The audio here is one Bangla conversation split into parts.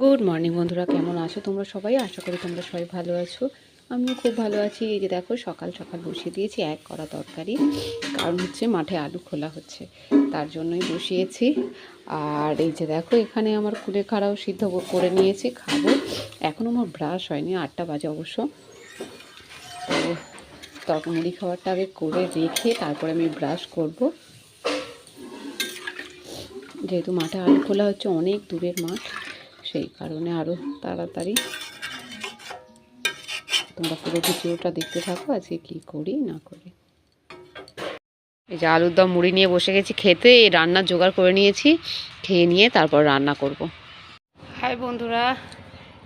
গুড মর্নিং বন্ধুরা। কেমন আছো তোমরা সবাই? আশা করি তোমরা সবাই ভালো আছো। আমিও খুব ভালো আছি। এই যে দেখো, সকাল সকাল বসিয়ে দিয়েছি এক করা তরকারি। কারণ হচ্ছে মাঠে আলু খোলা হচ্ছে, তার জন্যই বসিয়েছি। আর এই যে দেখো, এখানে আমার কুলে খাড়াও সিদ্ধ করে নিয়েছি, খাব। এখনও আমার ব্রাশ হয়নি, আটটা বাজে অবশ্য। তো তরকারি মুড়ি খাবারটা আগে করে রেখে তারপরে আমি ব্রাশ করব। যেহেতু মাঠে আলু খোলা হচ্ছে, অনেক দূরের মাঠ। সেই কারণে আরও তাড়াতাড়ি। তোমরা পুরো ভিডিওটা দেখতে থাকো, আজকে কী করি, না করি। এই যে আলুর দম মুড়ি নিয়ে বসে গেছি খেতে, এই রান্নার জোগাড় করে নিয়েছি, খেয়ে নিয়ে তারপর রান্না করব। হাই বন্ধুরা,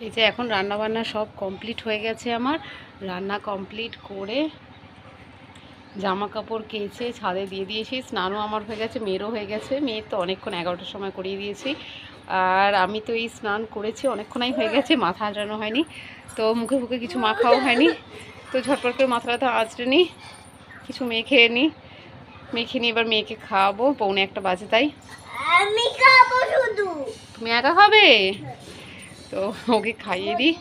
এই যে এখন রান্না বান্না সব কমপ্লিট হয়ে গেছে আমার। রান্না কমপ্লিট করে জামা কাপড় কেচে ছাদে দিয়ে দিয়েছি। স্নানও আমার হয়ে গেছে, মেয়েরও হয়ে গেছে। মেয়ের তো অনেকক্ষণ এগারোটার সময় করিয়ে দিয়েছি। আর আমি তো এই স্নান করেছি অনেকক্ষণই হয়ে গেছে মাথা আঁচড়ানো হয়নি তো মুখে মুখে কিছু মাখাও হয়নি তো ঝটপট করে মাথা মাথাটা আঁচড়ে নিই কিছু মেখে নিই মেখে নিয়ে এবার মেয়েকে খাওয়াবো পৌনে একটা বাজে তাই। তুমি একা খাবে? তো ওকে খাইয়ে দিই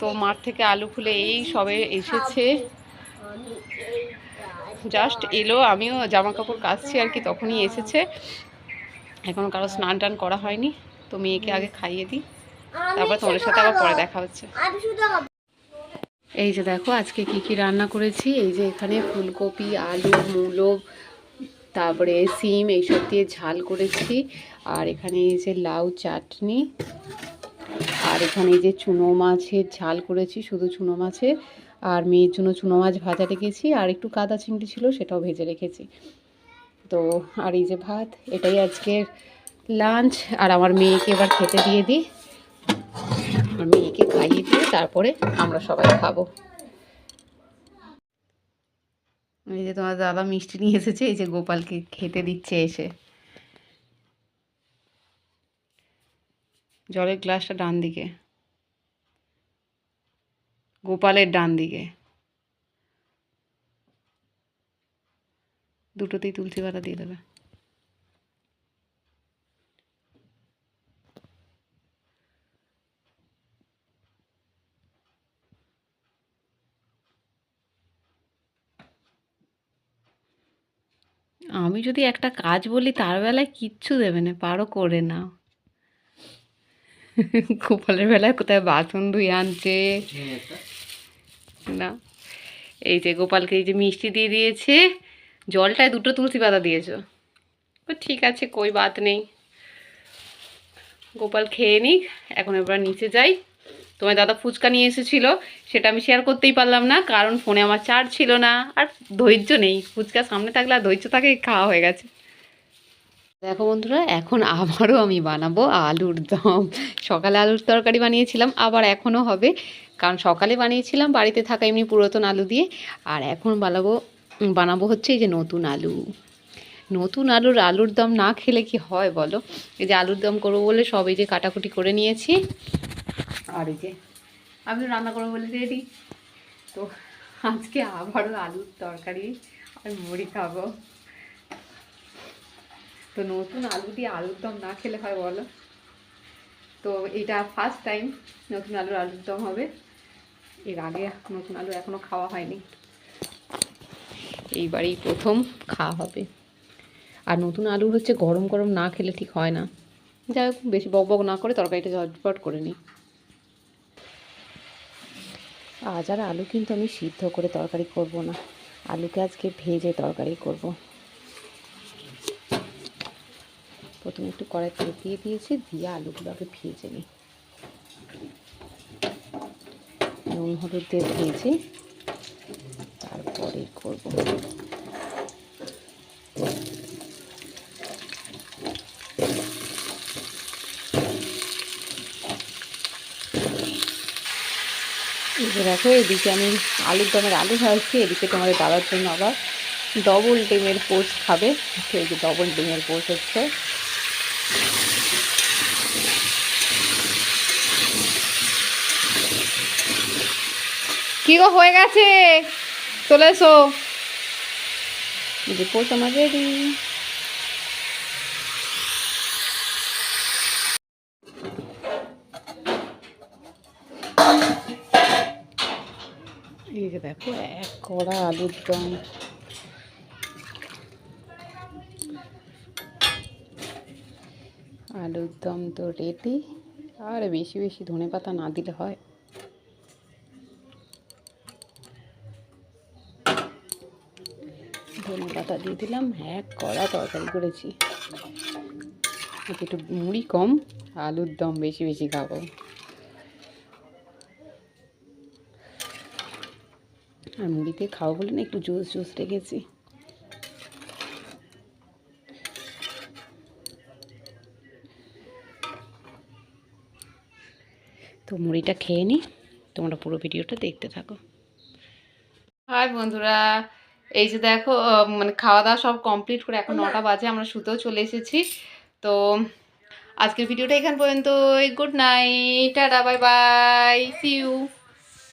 তো মাঠ থেকে আলু খুলে এই সবে এসেছে। জাস্ট এলো আমিও জামা কাপড় কাচছি আর কি তখনই এসেছে। এখনও কারও স্নান টান করা হয়নি। তো মেয়েকে আগে খাইয়ে দিই। তারপর তোমাদের সাথে আবার পরে দেখা হচ্ছে। এই যে দেখো আজকে কি কি রান্না করেছি? এই যে এখানে ফুলকপি আলু মূলো তারপরে সিম এইসব দিয়ে ঝাল করেছি। আর এখানে এই যে লাউ চাটনি। আর এখানে এই যে চুনো মাছের ঝাল করেছি শুধু চুনো মাছের। আর মেয়ের জন্য চুনো মাছ ভাজা রেখেছি আর একটু কাদা চিংড়ি ছিল সেটাও ভেজে রেখেছি। তো আর এই যে ভাত এটাই আজকের লাঞ্চ আর আমার মেয়েকে এবার খেতে দিয়ে দিই। আমার মেয়েকে খাইয়ে দিয়ে তারপরে আমরা সবাই খাব। এই যে তোমার দাদা মিষ্টি নিয়ে এসেছে, এই যে গোপালকে খেতে দিচ্ছে এসে। জলের গ্লাসটা ডান দিকে। গোপালের ডান দিকে। দুটোতেই তুলসী পাতা দিয়ে দেবে। আমি যদি একটা কাজ বলি, তার বেলায় কিচ্ছু দেবে না, পারো করে নাও। গোপালের বেলায় কোথায় বাসন ধুয়ে আনছে। না, এই যে গোপালকে এই যে মিষ্টি দিয়ে দিয়েছে, জলটায় দুটো তুলসী পাতা দিয়েছ। ঠিক আছে, কই বাত নেই। গোপাল খেয়ে নিক, এখন এবার নিচে যাই। তোমার দাদা ফুচকা নিয়ে এসেছিল, সেটা আমি শেয়ার করতেই পারলাম না, কারণ ফোনে আমার চার্জ ছিল না, আর ধৈর্য নেই। ফুচকা সামনে থাকলে আর ধৈর্য থাকে, খাওয়া হয়ে গেছে। দেখো বন্ধুরা, এখন আবারও আমি বানাবো আলুর দম। সকালে আলুর তরকারি বানিয়েছিলাম, আবার এখনও হবে। কারণ সকালে বানিয়েছিলাম, বাড়িতে থাকা এমনি পুরাতন আলু দিয়ে। আর এখন বানাবো বানাবো হচ্ছে এই যে নতুন আলু। নতুন আলুর আলুর দম না খেলে কি হয় বলো? এই যে আলুর দম করব বলে সব এই যে কাটাকুটি করে নিয়েছি। আর এই যে আমি রান্না করব বলে রেডি তো আজকে আবারও আলুর তরকারি আর মুড়ি খাব। তো নতুন আলু দিয়ে আলুর দম না খেলে হয় বলো? তো এটা ফার্স্ট টাইম নতুন আলুর আলুর দম হবে। এর আগে নতুন আলু এখনও খাওয়া হয়নি। এইবারেই প্রথম খাওয়া হবে। আর নতুন আলু হচ্ছে গরম গরম না খেলে ঠিক হয় না। যাই হোক, বেশি বক বক না করে তরকারিটা ঝটপট করে নিই। আজ আর আলু কিন্তু আমি সিদ্ধ করে তরকারি করব না। আলুকে আজকে ভেজে তরকারি করব। প্রথমে একটু কড়াই তেল দিয়ে দিয়েছি, দিয়ে আলুগুলো আগে ভেজে নিই। নুন, হলুদ দিয়ে ভেজে তারপরে করব। এই দেখো, এদিকে আমি আলুর দমের আলু ভাজছি, এদিকে তোমাদের দাদার জন্য আবার ডবল ডিমের পোস্ট খাবে। তো এই যে ডবল ডিমের পোস্ট হচ্ছে। কি গো, হয়ে গেছে? চলে এসো। যে পোস্ট আমার রেডি। এদিকে দেখো, এক কড়া আলুর দম। আলুর দম তো রেডি আর বেশি বেশি ধনে পাতা না দিলে হয়। ধনে পাতা দিয়ে দিলাম, এক কড়া তরকারি করেছি। একটু মুড়ি কম, আলুর দম বেশি বেশি খাব। আর মুড়িতে খাব বলে না, একটু জুস জুস রেখেছি। তো মুড়িটা খেয়ে নিই তোমরা পুরো ভিডিওটা দেখতে থাকো। হাই বন্ধুরা, এই যে দেখো মানে খাওয়া দাওয়া সব কমপ্লিট করে এখন নটা বাজে, আমরা শুতেও চলে এসেছি। তো আজকের ভিডিওটা এখান পর্যন্ত good night, tata, bye bye see you